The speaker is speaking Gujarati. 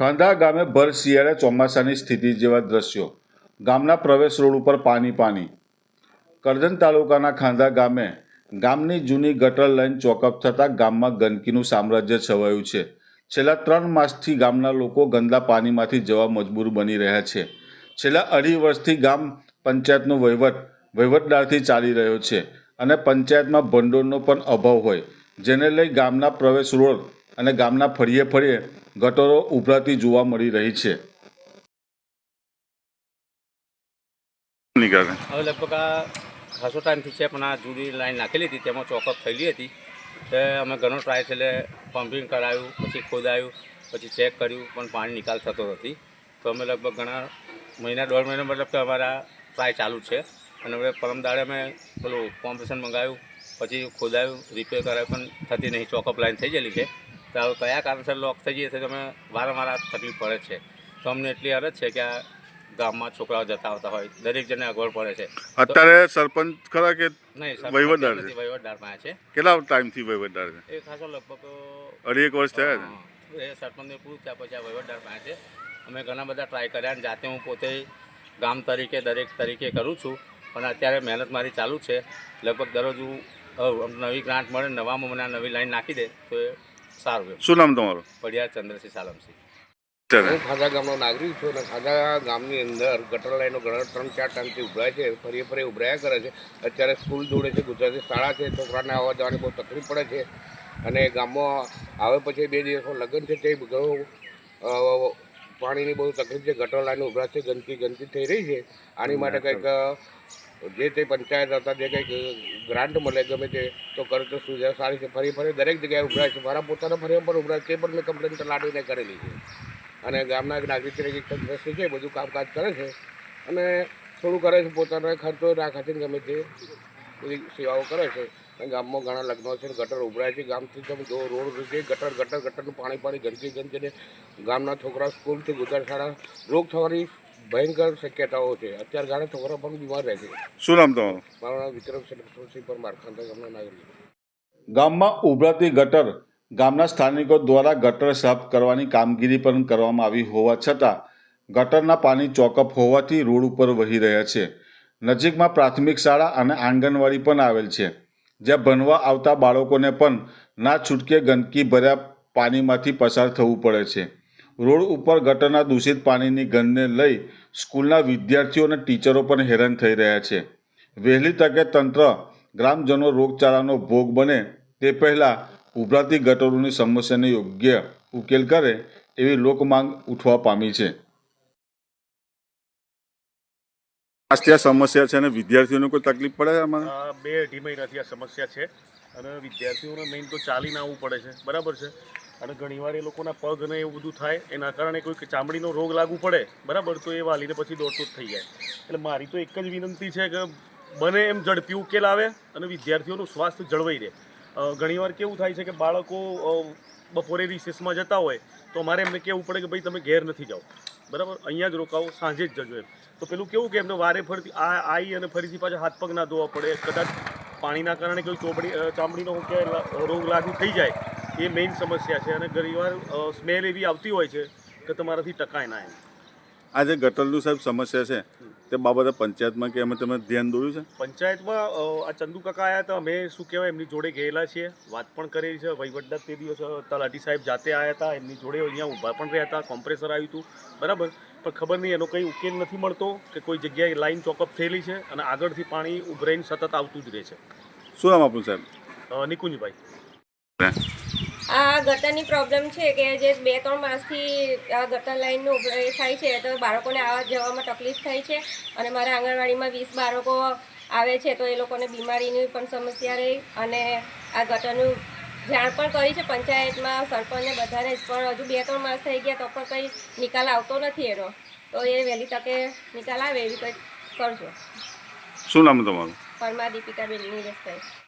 ખાંધા ગામે ભર શિયાળે ચોમાસાની સ્થિતિ જેવા દ્રશ્યો. ગામના પ્રવેશ રોડ ઉપર પાણી પાણી. કરજણ તાલુકાના ખાંધા ગામે ગામની જૂની ગટર લાઈન ચોકઅપ થતાં ગામમાં ગંદકીનું સામ્રાજ્ય છવાયું છે. છેલ્લા ત્રણ માસથી ગામના લોકો ગંદા પાણીમાંથી જવા મજબૂર બની રહ્યા છે. છેલ્લા અઢી વર્ષથી ગામ પંચાયતનો વહીવટ, વહીવટદારથી ચાલી રહ્યો છે અને પંચાયતમાં ભંડોળનો પણ અભાવ હોય, જેને લઈ ગામના પ્રવેશ રોડ અને ગામના ફળીએ ફળીએ ગટરો ઉભરાતી જોવા મળી રહી છે. હવે લગભગ આ ખાસો ટાઈમથી છે પણ આ જૂની લાઈન નાખેલી હતી તેમાં ચોકઅપ થયેલી હતી. તે અમે ઘણો ટ્રાય છે એટલે પમ્પિંગ કરાયું પછી ખોદાયું પછી ચેક કર્યું પણ પાણી નિકાલ થતો નથી. તો અમે લગભગ ઘણા મહિના દોઢ મહિના મતલબ કે અમારા ટ્રાય ચાલુ છે. અને હવે પરમ દાડે અમે પેલું કોમ્પ્રેશન મંગાવ્યું પછી ખોદાયું રિપેર કરાયું પણ થતી નહીં ચોકઅપ લાઈન થઈ ગયેલી છે. તો હવે કયા કારણસર લોક થઈ જઈએ છે તો અમે વારંવાર આ તકલીફ પડે છે. તો અમને એટલી અરજ છે કે આ ગામમાં છોકરાઓ જતા આવતા હોય દરેક જણને અગવડ પડે છે. અત્યારે સરપંચ ખરા કે નહીં વહીવટદાર છે? વહીવટદાર પાસે છે. કેટલા ટાઈમથી વહીવટદાર છે? એ ખાસો લગભગ અઢી એક વર્ષ થયા છે? એ સરપંચને પૂરું થયા પછી આ વહીવટદાર પાસે છે. અમે ઘણા બધા ટ્રાય કર્યા અને જાતે હું પોતે ગામ તરીકે દરેક તરીકે કરું છું. પણ અત્યારે મહેનત મારી ચાલુ છે. લગભગ દરરોજ હું નવી ગ્રાન્ટ મળે નવામાં મને નવી લાઈન નાખી દે તો એ સારું એમ. શું નામ તમારું? પડિયાર ચંદ્રસિંહ સાલમસિંહ. હું ખાધા ગામનો નાગરિક છું અને ખાધા ગામની અંદર ગટર લાઈનો ઘણા ત્રણ ચાર ટાઈમથી ઉભરાય છે ફરી ફરી ઉભરાયા કરે છે. અત્યારે સ્કૂલ જોડે છે ગુજરાતી શાળા છે છોકરાને આવવા જવાની બહુ તકલીફ પડે છે. અને ગામમાં આવે પછી બે દિવસનું લગ્ન છે તે ઘણું પાણીની બહુ તકલીફ છે ગટર લાઈનો ઉભરા છે ગંદકી ગંદકી થઈ રહી છે. આની માટે કંઈક જે તે પંચાયત હતા, જે કંઈક ગ્રાન્ટ મળે, ગમે તે, તો કરે સુવિધા સારી છે. ફરી ફરી દરેક જગ્યાએ ઉભરાય છે. મારા પોતાના ફરી પણ ઉભરાય તે પણ મેં કમ્પ્લેન લાડીને કરેલી છે. અને ગામના નાગરિક તરીકે તંદુરસ્તી છે બધું કામકાજ કરે છે. અને થોડું કરે છે, પોતાનો ખર્ચો રાખે છે ગમે તે, બધી સેવાઓ કરે છે. ગામમાં ઘણા લગ્નો છે, ગટર ઉભરાય છે. ગામથી તમે જો રોડ છે ગટર ગટર, ગટરનું પાણી પાણી ગંદકી ગંદકીને ગામના છોકરા સ્કૂલથી ગુજરાત શાળા રોગ થવાની ભયંકર શક્યતાઓ છે. અત્યારે ઘણા છોકરા પણ બીમાર રહે છે. શું નામ તમારું? મારું નામ વિક્રમ સિંહ પરમાર ખાંધા ગામના નાગરિક. ગામમાં ઉભરાતી ગટર ગામના સ્થાનિકો દ્વારા ગટર સાફ કરવાની કામગીરી પણ કરવામાં આવી હોવા છતાં ગટરના પાણી ચોકઅપ હોવાથી રોડ ઉપર વહી રહ્યા છે. નજીકમાં પ્રાથમિક શાળા અને આંગણવાડી પણ આવેલ છે. જ્યાં ભણવા આવતા બાળકોને પણ ના છૂટકે ગંદકી ભર્યા પાણીમાંથી પસાર થવું પડે છે. રોડ ઉપર ગટરના દૂષિત પાણીની ગંધને લઈ સ્કૂલના વિદ્યાર્થીઓ અને ટીચરો પણ હેરાન થઈ રહ્યા છે. વહેલી તકે તંત્ર ગ્રામજનો રોગચાળાનો ભોગ બને તે પહેલાં ઉભરાતી ગટરોની સમસ્યાને યોગ્ય ઉકેલ કરે એવી લોકમાંગ ઉઠવા પામી છે. આ સમસ્યા છે અને વિદ્યાર્થીઓને કોઈ તકલીફ પડે આમાં? બે અઢી મહિનાથી આ સમસ્યા છે અને વિદ્યાર્થીઓને મેઇન તો ચાલીને આવવું પડે છે. બરાબર છે? અને ઘણીવાર એ લોકોના પગ ને એવું બધું થાય, એના કારણે કોઈ ચામડીનો રોગ લાગુ પડે, બરાબર? તો એ વાલીને પછી દોડતો જ થઈ જાય. એટલે મારી તો એક જ વિનંતી છે કે બને એમ ઝડપી ઉકેલ આવે અને વિદ્યાર્થીઓનું સ્વાસ્થ્ય જળવાઈ રહે. ઘણીવાર કેવું થાય છે કે બાળકો બપોરે રિસેસમાં જતા હોય, તો અમારે એમને કહેવું પડે કે ભાઈ, તમે ઘેર નથી જાઓ. બરાબર? અહીંયા જ રોકાવો, સાંજે જ જજો એમ. તો પેલું કેવું કે એમને વારે ફરતી આ આવી અને ફરીથી પાછા હાથ પગ ના ધોવા પડે. કદાચ પાણીના કારણે કોઈ ચોપડી ચામડીનો કે રોગ લાગુ થઈ જાય. એ મેઇન સમસ્યા છે અને ઘણીવાર સ્મેલ એવી આવતી હોય છે કે તમારાથી ટકાય ના એમ. આ જે ગટરનું સાહેબ સમસ્યા છે તે બાબતે પંચાયતમાં કે અમે તમે ધ્યાન દોર્યું છે? પંચાયતમાં આ ચંદુ કાકા આવ્યા હતા અમે શું કહેવાય એમની જોડે ગયેલા છીએ વાત પણ કરેલી છે. વહીવટદાર તે દિવસ તલાટી સાહેબ જાતે આવ્યા હતા એમની જોડે અહીંયા ઊભા પણ રહ્યા હતા કોમ્પ્રેસર આવ્યું હતું બરાબર? પણ ખબર નહીં એનો કંઈ ઉકેલ નથી મળતો કે કોઈ જગ્યાએ લાઈન ચોકઅપ થયેલી છે અને આગળથી પાણી ઉભરાઈને સતત આવતું જ રહે છે. શું નામ આપણું સાહેબ? નિકુંજભાઈ. આ ગટરની પ્રોબ્લેમ છે કે જે બે ત્રણ માસથી આ ગટર લાઈનનું ઉભરાઈ થાય છે તો બાળકોને આવવા જવામાં તકલીફ થાય છે. અને મારા આંગણવાડીમાં વીસ બાળકો આવે છે તો એ લોકોને બીમારીની પણ સમસ્યા રહી. અને આ ગટરનું જાણ પણ કરી છે પંચાયતમાં સરપંચને બધાને જ પણ હજુ બે ત્રણ માસ થઈ ગયા તો પણ કંઈ નિકાલ આવતો નથી એનો. તો એ વહેલી તકે નિકાલ આવે એવી કંઈક કરજો. શું નામ તમારું? પરમા દીપિકાબેન નીરજભાઈ